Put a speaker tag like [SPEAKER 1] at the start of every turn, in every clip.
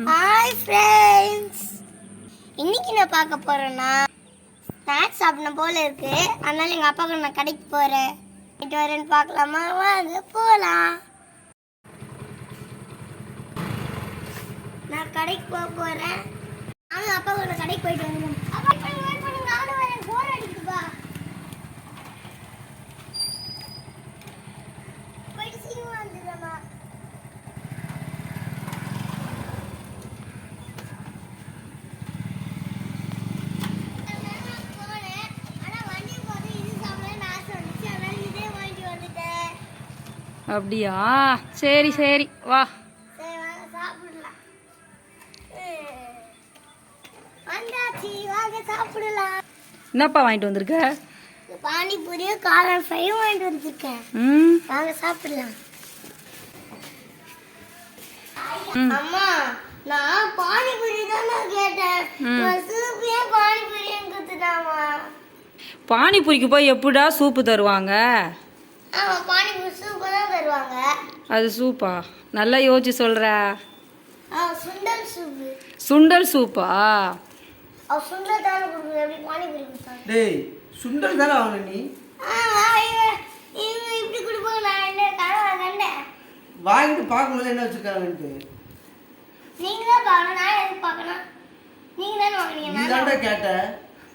[SPEAKER 1] Hi friends இன்னைக்கு நான் பார்க்க போறேன்னா ஸ்நாக்ஸ் சாப்பிடணும் போல இருக்கு. அதனால எங்க அப்பா கூட நான் கடைக்கு போறேன். இட்டு வரேன்னு பார்க்கலாமா? வாங்க போலாம். நான் கடைக்கு போக போறேன். நானும் அப்பா கூட கடைக்கு போயிட்டு வந்துடும் அப்பா wait பண்ணுங்க, wait பண்ணுங்க, நானும் வரேன் போர் அடிக்குதுப்பா போயிட்டு சீக்கிரம் வந்துடுறேம்மா
[SPEAKER 2] அப்படியா? சரி சரி. வா. என்னப்பா வாங்கிட்டு வந்திருக்க?
[SPEAKER 1] பானிபூரியும் காரம் ஃப்ரையும் வாங்கிட்டு வந்திருக்கேன்.
[SPEAKER 2] ம்.
[SPEAKER 1] வாங்க சாப்பிடலாம். அம்மா நான் பானிபூரி தான் கேட்டேன். பானிபூரியும் கொடுத்துட்டாமா
[SPEAKER 2] பானிபூரிக்கு போய் எப்படிடா சூப்பு தருவாங்க?
[SPEAKER 1] ஆமா தான் தருவாங்க
[SPEAKER 2] அது சூப்பா. நல்லா யோசிச்சு சொல்ற.
[SPEAKER 1] ஆ சுண்டல் சூப்பு
[SPEAKER 2] சுண்டல் சூப்பா?
[SPEAKER 1] சுண்டல் தானே கொடுக்குது எப்படி பானிபூரி கொடுத்தாங்க
[SPEAKER 3] டேய் சுண்டல் தானே வாங்கின நீ?
[SPEAKER 1] இவங்க இப்படி கொடுப்பாங்க. நான் என்ன கனவா கண்டேன்
[SPEAKER 3] வாங்கிட்டு பார்க்கும்போது என்ன வச்சிருக்காங்கன்ட்டு.
[SPEAKER 1] நீங்க தான் பார்க்கணும். நான் எதுக்கு பார்க்கணும்? நீங்க தானே வாங்குனீங்க.
[SPEAKER 3] நீ
[SPEAKER 1] நான்
[SPEAKER 3] தான்டா கேட்ட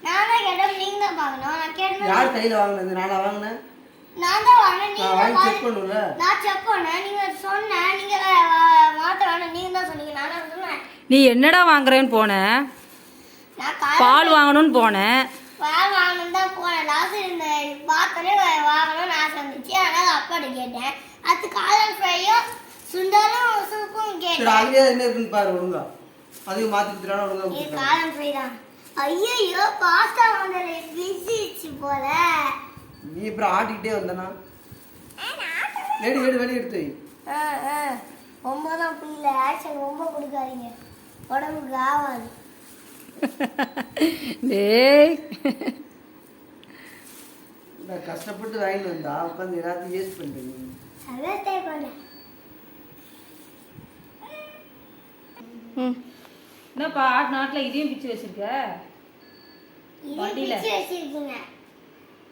[SPEAKER 1] நான் தான் கேட்டேன். நீங்க தான் பார்க்கணும். நான் கேட்டேன்.
[SPEAKER 3] யார் கையில் வாங்கினது? நானா வாங்கினேன்?
[SPEAKER 1] நான் தான் வாங்கினேன். நீங்க
[SPEAKER 3] நான்
[SPEAKER 1] தான்
[SPEAKER 3] வாங்கி செக்
[SPEAKER 1] பாரு-
[SPEAKER 3] பண்ணுல
[SPEAKER 1] நான் செக் பண்ணேன். நீங்க சொன்னேன். நீங்க மாத்த வேணும் நீங்க தான் சொன்னீங்க. நான் சொன்னேன்.
[SPEAKER 2] நீ என்னடா வாங்குறேன்னு போன?
[SPEAKER 1] நான் கால்
[SPEAKER 2] பால் வாங்கணும்னு போனேன்
[SPEAKER 1] பால் வாங்கணும் தான் போனேன். லாஸ்ட் இந்த வா- வாங்கணும்னு ஆசை வந்துச்சு. அதனால அப்பாட்ட கேட்டேன். அது காளான் ஃப்ரையும் சுண்டலும் சூப்பும் கேட்டேன்.
[SPEAKER 3] அதுலேயே என்ன இருக்குன்னு பாரு ஒழுங்கா. அதையும் மாற்றி கொடுத்துட்டானா ஒழுங்கா
[SPEAKER 1] இது காளான் ஃப்ரை தான். ஐயோ பாஸ்தா வந்தல பிஸிச்சு போல.
[SPEAKER 3] நீ அப்புறம் ஆட்டிக்கிட்டே வந்தனா? எடு எடு வெளியே எடுத்து
[SPEAKER 1] தான் புரியல ஆக்ஷன் ரொம்ப கொடுக்காதீங்க. உடம்புக்கு ஆகாது
[SPEAKER 2] டேய்.
[SPEAKER 3] நான் கஷ்டப்பட்டு வாங்கிட்டு வந்தா உட்காந்து எல்லாத்தையும் வேஸ்ட் பண்ணுறீங்க
[SPEAKER 2] என்னப்பா ஆட் நாட்டில் இதையும் பிச்சு வச்சிருக்க? வண்டியில.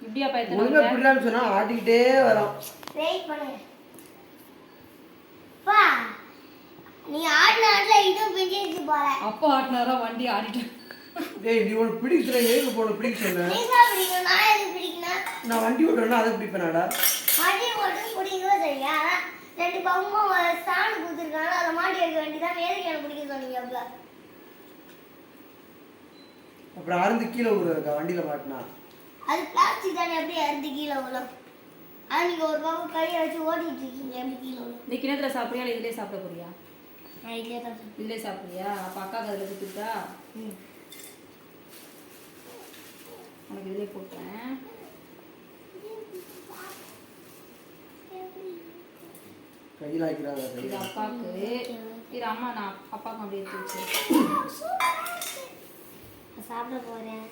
[SPEAKER 2] இப்படியாப்பா எத்தனை
[SPEAKER 3] ஒழுங்கா? பிடிலான்னு சொன்னா ஆட்டிக்கிட்டே வரோம்
[SPEAKER 1] வெயிட் பண்ணுங்க. பா நீ ஆடின இதுவும் பிஞ்சிருச்சு போல.
[SPEAKER 2] அப்பா ஆட்டினாரா வண்டி ஆடிட்டு.
[SPEAKER 3] டேய் நீ உனக்கு பிடிக்கிற ஏங்க போன பிடிக்க சொன்னேன்
[SPEAKER 1] நீ தான் பிடிக்கணும் நான் எதுக்கு பிடிக்கணும்
[SPEAKER 3] நான் வண்டி ஓட்டுறேன்னா அதை பிடிப்பேனாடா.
[SPEAKER 1] மாட்டி போட்டு பிடிக்கவும் சரியா ரெண்டு பக்கமும் ஸ்டாண்டு கொடுத்துருக்காங்க அதை மாட்டி வைக்க வேண்டியதான் எதுக்கு எனக்கு பிடிக்க சொன்னீங்க அப்ப.
[SPEAKER 3] அப்புறம் அருந்து கீழே விடுறதுக்கா வண்டியில் மாட்டினா?
[SPEAKER 1] அது பிளாஸ்டிக் தானே எப்படி அறுத்து கீழே விழும் அது நீங்க ஒரு பக்கம் கையை வச்சு ஓட்டிட்டு இருக்கீங்க எப்படி கீழே விழும்
[SPEAKER 2] இந்த கிணத்துல சாப்பிட்றியா இல்லை இதிலே சாப்பிட போறியா
[SPEAKER 1] நான் தான்.
[SPEAKER 2] இதிலே சாப்பிட்றியா? அப்போ அக்காவுக்கு அதில் கொடுத்துட்டா?
[SPEAKER 1] ம்.
[SPEAKER 2] உனக்கு இதிலே போட்டேன்.
[SPEAKER 3] கையில் ஆக்கிறாங்க
[SPEAKER 2] இது அப்பாவுக்கு இது அம்மா நான் அப்பாவுக்கு அப்படியே எடுத்து வச்சு
[SPEAKER 1] நான் சாப்பிட போறேன்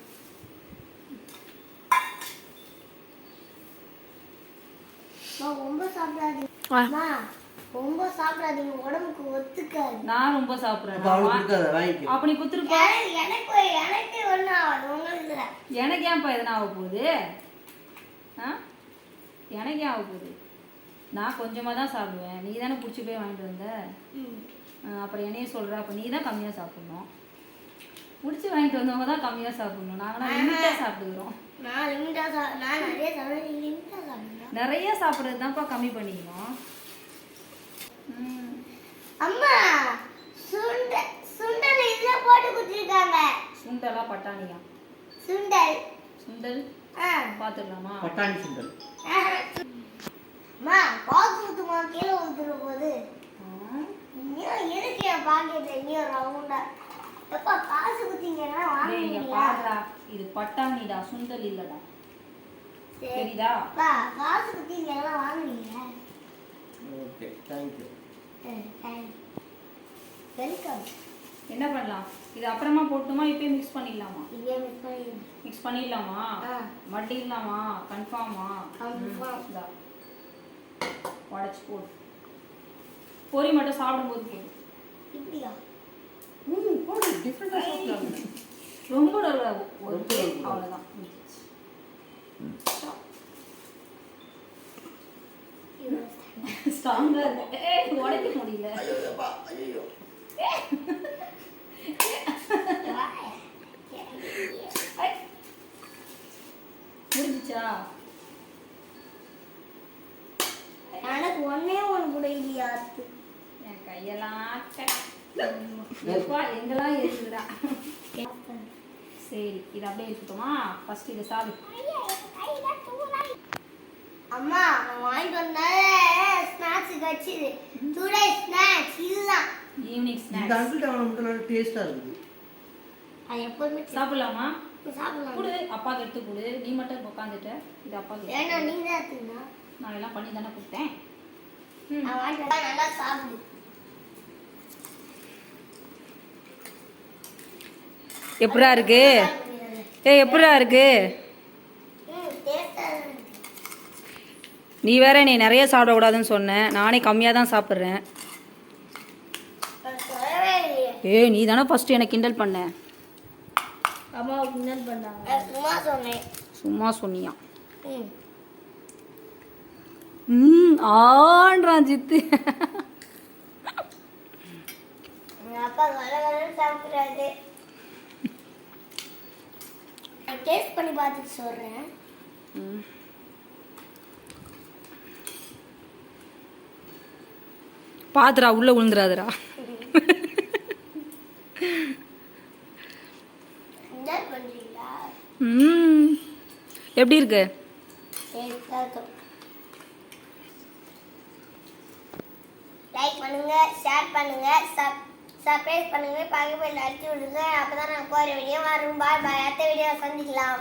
[SPEAKER 1] அம்மா, ரொம்ப சாப்பிடாதீங்க. அம்மா, ரொம்ப சாப்பிடாதீங்க. உடம்புக்கு ஒத்துக்காது.
[SPEAKER 2] நான் ரொம்ப சாப்பிட்றேன்.
[SPEAKER 3] அப்போ
[SPEAKER 2] நீ குத்துருப்பா
[SPEAKER 1] எனக்கு எனக்கு எனக்கு ஒன்றும் ஆகாது. உங்களுக்கு இல்லை.
[SPEAKER 2] எனக்கு ஏன்ப்பா எதனா ஆக போகுது? ஆ? எனக்கு ஏன் ஆக போகுது? நான் கொஞ்சமாக தான் சாப்பிடுவேன். நீ தானே பிடிச்சி போய் வாங்கிட்டு வந்த? அப்புறம் என்னைய சொல்கிற அப்போ நீ தான் கம்மியாக சாப்பிடணும். பிடிச்சி வாங்கிட்டு வந்தவங்க தான் கம்மியாக சாப்பிடணும். நாங்களாம் லிமிட்டாக சாப்பிட்டுக்கிறோம்.
[SPEAKER 1] நான் லிமிட்டா சா நான் நிறைய சாப்பிடுவேன்
[SPEAKER 2] நிறைய சாப்பிட்றது தான்ப்பா கம்மி பண்ணிக்கணும்.
[SPEAKER 1] அம்மா சுண்டல் சுண்டல் இதுல போட்டு கொடுத்துருக்காங்க.
[SPEAKER 2] சுண்டலா பட்டாணியா?
[SPEAKER 1] சுண்டல்.
[SPEAKER 2] சுண்டல்?
[SPEAKER 1] ஆ.
[SPEAKER 3] பட்டாணி
[SPEAKER 2] பார்த்துடலாமா
[SPEAKER 3] சுண்டல்
[SPEAKER 1] அம்மா காசு ஊத்துமா? கீழே ஊத்துற போது. இன்னும் இருக்கு என் பாக்கெட்ல இன்னும் ரவுண்டா
[SPEAKER 2] பாருடா. இது பட்டாணிடா சுண்டல் இல்லடா.
[SPEAKER 1] அப்பா காசு குத்திங்கன்னா வாங்குவீங்க?
[SPEAKER 3] ஓகே தேங்க்யூ
[SPEAKER 1] வெல்கம்
[SPEAKER 2] என்ன பண்ணலாம்? இது அப்புறமா போட்டுமா இப்பயே மிக்ஸ் பண்ணிடலாமா?
[SPEAKER 1] இதே மிஸ் பண்ணிடுங்க
[SPEAKER 2] மிக்ஸ் பண்ணிடலாமா. மட்டிடலாமா கன்ஃபார்மா
[SPEAKER 1] Confirm.
[SPEAKER 2] உடச்சி போடு. பொரி மட்டும் சாப்பிடும்போது போதும்
[SPEAKER 1] இப்படியா?
[SPEAKER 3] ம் போடு டிஃப்ரெண்டாக சாப்பிடலாம்
[SPEAKER 2] ரொம்ப நல்லா. அவ்வளோதான் ஸ்ட்ராங்காக இருக்கு. ஏய், உடைக்க முடியல. முடிஞ்சுச்சா?
[SPEAKER 1] எனக்கு ஒன்னே ஒன்று கூட இல்லையா
[SPEAKER 2] என் கையெல்லாம் எங்கெல்லாம் இருக்குதுடா சரி இது அப்படியே இருக்கட்டுமா ஃபர்ஸ்ட் இதை சாப்பிடு
[SPEAKER 1] அம்மா நான் வாங்கிட்டு வந்த ஸ்நாக்ஸ் வச்சுது. டுடே ஸ்நாக்ஸ் இதுதான்.
[SPEAKER 2] ஈவினிங்
[SPEAKER 3] இந்த
[SPEAKER 2] ஸ்நாக்ஸ்
[SPEAKER 3] அங்கிள் அவனை மட்டும் நல்லா டேஸ்ட்டாக இருக்குது.
[SPEAKER 1] அது எப்போதுமே
[SPEAKER 2] சாப்பிடலாமா?
[SPEAKER 1] சாப்பிடலாம்.
[SPEAKER 2] கொடு அப்பாவுக்கு எடுத்து கொடு. நீ மட்டும் உட்காந்துட்ட இது அப்பாவுக்கு
[SPEAKER 1] ஏன்னா நீ. தான்
[SPEAKER 2] நான் எல்லாம் பண்ணி தானே கொடுத்தேன்.
[SPEAKER 1] நல்லா சாப்பிடு
[SPEAKER 2] எப்படா இருக்கு? ஏ எப்படா இருக்கு? நீ வேற நீ நிறைய சாப்பிடக்கூடாதுன்னு சொன்னேன் நானே கம்மியாக தான் சாப்பிட்றேன். ஏய் நீ தானே ஃபஸ்ட்டு எனக்கு கிண்டல் பண்ண
[SPEAKER 1] சும்மா
[SPEAKER 2] சொன்னியா?
[SPEAKER 1] ம்.
[SPEAKER 2] ஆன்றான் ஜித்து
[SPEAKER 1] அப்பா டேஸ்ட் பண்ணி பார்த்துட்டு சொல்கிறேன்
[SPEAKER 2] பாத்துடா உள்ள ம். எப்படி இருக்கு?
[SPEAKER 1] லைக் பண்ணுங்க ஷேர் பண்ணுங்க சப் சப்ஸ்கிரைப் பண்ணுங்க பக்கத்தில் அடிச்சு விடுங்க. அப்போ தான் நாங்கள் போகிற வீடியோ வரும். பாய் பாய் அடுத்த வீடியோ சந்திக்கலாம்.